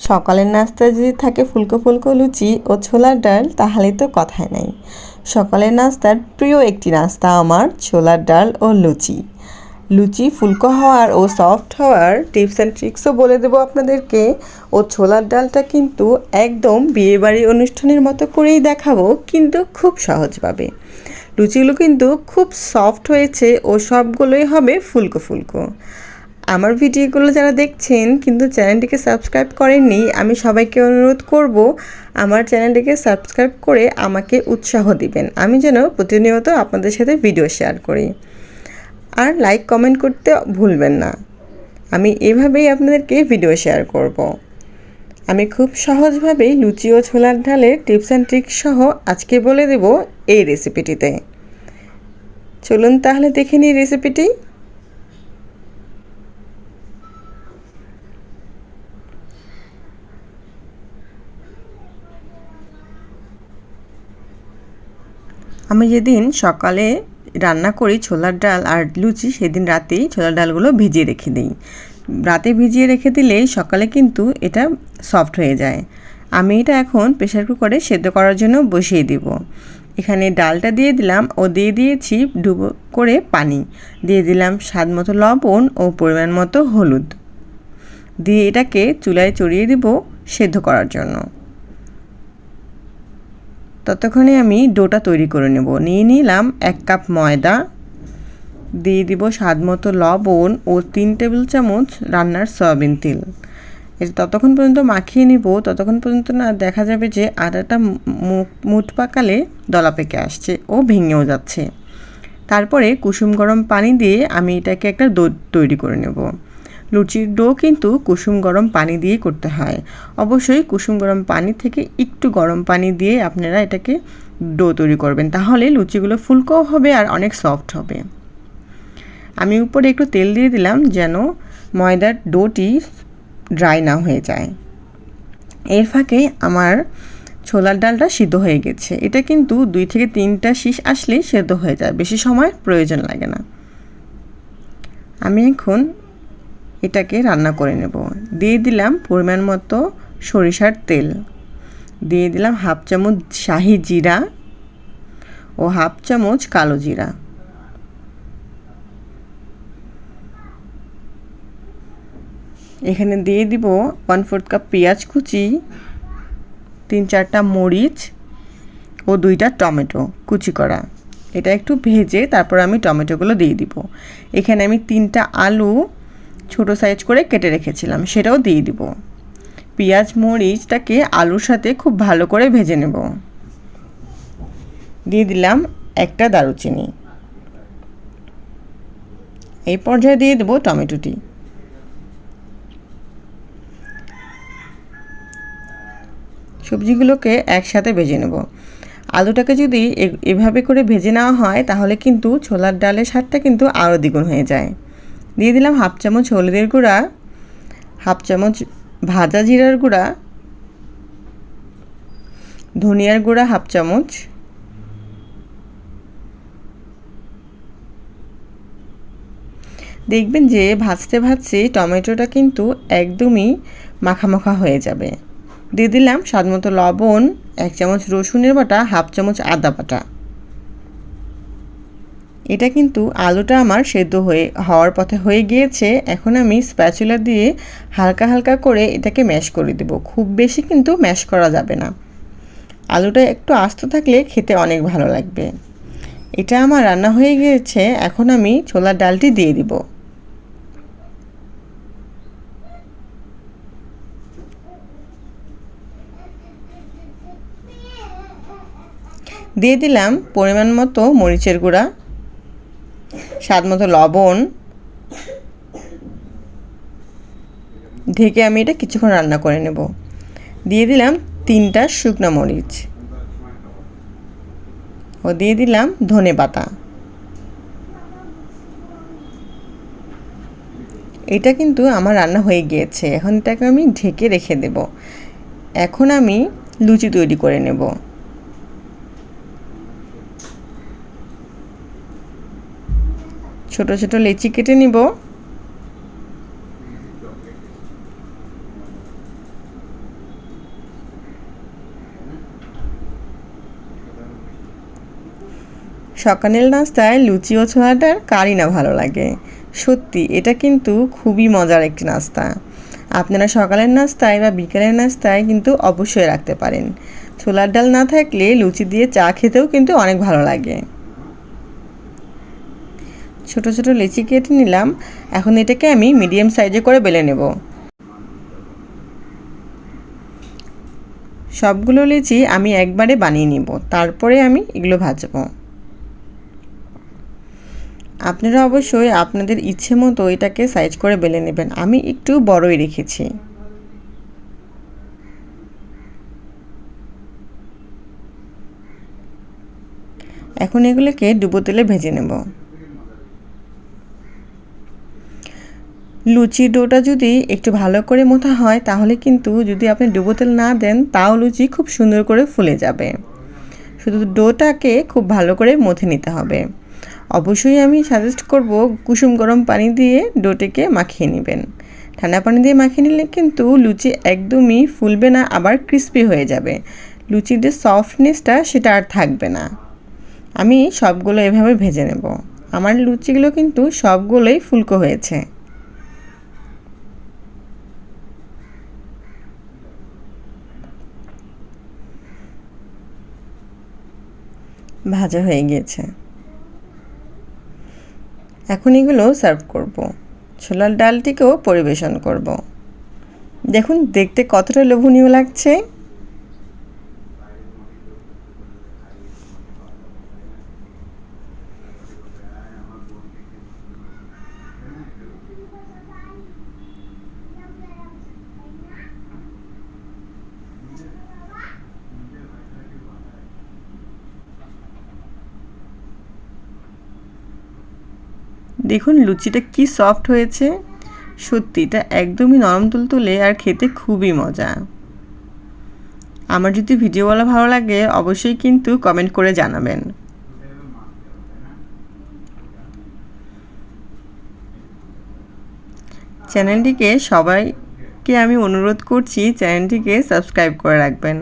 সকালের নাস্তায় যদি থাকে ফুলকো ফুলকো লুচি ও ছোলার ডাল, তাহলে তো কথাই নাই। সকালের নাস্তার প্রিয় একটি নাস্তা আমার ছোলার ডাল ও লুচি। লুচি ফুলকো হওয়ার ও সফট হওয়ার টিপস অ্যান্ড ট্রিক্সও বলে দেবো আপনাদেরকে। ও ছোলার ডালটা কিন্তু একদম বিয়েবাড়ি অনুষ্ঠানের মতো করেই দেখাবো, কিন্তু খুব সহজভাবে। লুচিগুলো কিন্তু খুব সফট হয়েছে ও সবগুলোই হবে ফুলকো ফুলকো। আমার ভিডিওগুলো যারা দেখছেন, কিন্তু চ্যানেলটিকে সাবস্ক্রাইব করেননি, আমি সবাইকে অনুরোধ করব, আমার চ্যানেলটিকে সাবস্ক্রাইব করে আমাকে উৎসাহ দিবেন। আমি যেন প্রতিনিয়ত আপনাদের সাথে ভিডিও শেয়ার করি। আর লাইক, কমেন্ট করতে ভুলবেন না। আমি এভাবেই আপনাদেরকে ভিডিও শেয়ার করব। আমি খুব সহজভাবেই লুচি ও ছোলার ডালের টিপস অ্যান্ড ট্রিক্স সহ আজকে বলে দেব এই রেসিপিটিতে। চলুন তাহলে দেখে নিই রেসিপিটি। আমি যেদিন সকালে রান্না করি ছোলার ডাল আর লুচি, সেদিন রাতেই ছোলার ডালগুলো ভিজিয়ে রেখে দিই। রাতে ভিজিয়ে রেখে দিলেই সকালে কিন্তু এটা সফট হয়ে যায়। আমি এটা এখন প্রেশার কুকারে সেদ্ধ করার জন্য বসিয়ে দিব। এখানে ডালটা দিয়ে দিলাম ও দিয়ে দিয়েছি ডুবো করে পানি। দিয়ে দিলাম স্বাদ মতো লবণ ও পরিমাণ মতো হলুদ। দিয়ে এটাকে চুলায় চড়িয়ে দিব সেদ্ধ করার জন্য। ততক্ষণে আমি ডোটা তৈরি করে নেব। নিয়ে নিলাম এক কাপ ময়দা, দিয়ে দিব স্বাদ মতো লবণ ও তিন টেবিল চামচ রান্নার সয়াবিন তেল। এটা ততক্ষণ পর্যন্ত মাখিয়ে নিব। ততক্ষণ পর্যন্ত না দেখা যাবে যে আটাটা মুঠ পাকালে দলা পেকে আসছে ও ভেঙেও যাচ্ছে। তারপরে কুসুম গরম পানি দিয়ে আমি এটাকে একটা দো, তৈরি করে নেব। লুচির ডো কিন্তু কুসুম গরম পানি দিয়ে করতে হয়। অবশ্যই কুসুম গরম পানি থেকে একটু গরম পানি দিয়ে আপনারা এটাকে ডো তৈরি করবেন। তাহলে লুচিগুলো ফুলকোও হবে আর অনেক সফট হবে। আমি উপরে একটু তেল দিয়ে দিলাম যেন ময়দার ডোটি ড্রাই না হয়ে যায়। এর ফাঁকে আমার ছোলার ডালটা সিদ্ধ হয়ে গেছে। এটা কিন্তু দুই থেকে তিনটা শীষ আসলেই সেদ্ধ হয়ে যায়। বেশি সময় প্রয়োজন লাগে না। আমি এখন এটাকে রান্না করে নেব। দিয়ে দিলাম পরিমাণ মতো সরিষার তেল। দিয়ে দিলাম হাফ চামচ শাহি জিরা ও হাফ চামচ কালো জিরা। এখানে দিয়ে দিব ওয়ান ফোর্থ কাপ পেঁয়াজ কুচি, তিন চারটা মরিচ ও দুইটা টমেটো কুচি করা। এটা একটু ভেজে তারপর আমি টমেটোগুলো দিয়ে দিব। এখানে আমি তিনটা আলু ছোট সাইজ করে কেটে রেখেছিলাম, সেটাও দিয়ে দিব। পেঁয়াজ, মরিচটাকে আলুর সাথে খুব ভালো করে ভেজে নেব। দিয়ে দিলাম একটা দারুচিনি। এই পর্যায়ে দিয়ে দেবো টমেটোটি সবজিগুলোকে একসাথে ভেজে নেব। আলুটাকে যদি এভাবে করে ভেজে নেওয়া হয়, তাহলে কিন্তু ছোলার ডালের স্বাদটা কিন্তু আরও দ্বিগুণ হয়ে যায়। দিয়ে দিলাম হাফ চামচ হলুদের গুঁড়া, হাফ চামচ ভাজা জিরার গুঁড়া, ধনিয়ার গুঁড়া হাফ চামচ, দেখবেন যে ভাজতে ভাজতে টমেটোটা কিন্তু একদমই মাখা মাখা হয়ে যাবে। দিয়ে দিলাম স্বাদ মতো লবণ, এক চামচ রসুনের বাটা, হাফ চামচ আদা বাটা। এটা কিন্তু আলুটা আমার সেদ্ধ হয়ে, হওয়ার পথে হয়ে গিয়েছে। এখন আমি স্প্যাচুলা দিয়ে হালকা হালকা করে এটাকে ম্যাশ করে দেব। খুব বেশি কিন্তু ম্যাশ করা যাবে না। আলুটা একটু আস্ত থাকলে খেতে অনেক ভালো লাগবে। এটা আমার রান্না হয়ে গিয়েছে। এখন আমি ছোলার ডালটি দিয়ে দিব। দিয়ে দিলাম পরিমাণ মতো মরিচের গুঁড়া। স্বাদ মতো লবণ। ঢেকে আমি এটা কিছুক্ষণ রান্না করে নেব। দিয়ে দিলাম তিনটা শুকনো মরিচ। ও দিয়ে দিলাম ধনে পাতা। এটা কিন্তু আমার রান্না হয়ে গিয়েছে। এখন এটাকে আমি ঢেকে রেখে দেব। এখন আমি লুচি তৈরি করে নেব। ছোট ছোট লেচি কেটে নিব। সকালের নাস্তায় লুচি ও ছোলাটার কারি না ভালো লাগে। সত্যি, এটা কিন্তু খুবই মজার একটি নাস্তা। আপনারা সকালের নাস্তায় বা বিকালের নাস্তায় কিন্তু অবশ্যই রাখতে পারেন। ছোলার ডাল না থাকলে লুচি দিয়ে চা খেতেও কিন্তু অনেক ভালো লাগে। ছোট ছোট লিচি কেটে নিলাম। এখন এটাকে আমি মিডিয়াম সাইজে করে বেলে নেব। সবগুলো লিচি আমি একবারে বানিয়ে নিব, তারপরে আমি এগুলো ভাজবো। আপনারা অবশ্যই আপনাদের ইচ্ছে মতো এটাকে সাইজ করে বেলে নেবেন। আমি একটু বড়ই রেখেছি। এখন এগুলোকে ডুবো তেলে ভেজে নেব। লুচি ডোটা যদি একটু ভালো করে মোথা হয়, তাহলে কিন্তু যদি আপনি ডুবো তেল না দেন, তাও লুচি খুব সুন্দর করে ফুলে যাবে। শুধু ডোটাকে খুব ভালো করে মথে নিতে হবে। অবশ্যই আমি সাজেস্ট করব কুসুম গরম পানি দিয়ে ডোটিকে মাখিয়ে নেবেন। ঠান্ডা পানি দিয়ে মাখিয়ে নিলে কিন্তু লুচি একদমই ফুলবে না, আবার ক্রিস্পি হয়ে যাবে। লুচির যে সফটনেসটা সেটা আর থাকবে না। আমি সবগুলো এভাবে ভেজে নেব। আমার লুচিগুলো কিন্তু সবগুলোই ফুলকো হয়েছে। ভাজা হয়ে গিয়েছে। এখন এগুলো সার্ভ করব। ছোলার ডালটিকেও পরিবেশন করব। দেখুন, দেখতে কতটা লোভনীয় লাগছে। দেখুন, লুচিটা কি সফট হয়েছে। সত্যি, এটা একদমই নরম তুলতুলে আর খেতে খুবই মজা। আমার যদি ভিডিওগুলো ভালো লাগে, অবশ্যই কিন্তু কমেন্ট করে জানাবেন। চ্যানেলটিকে সবাইকে আমি অনুরোধ করছি, চ্যানেলটিকে সাবস্ক্রাইব করে রাখবেন।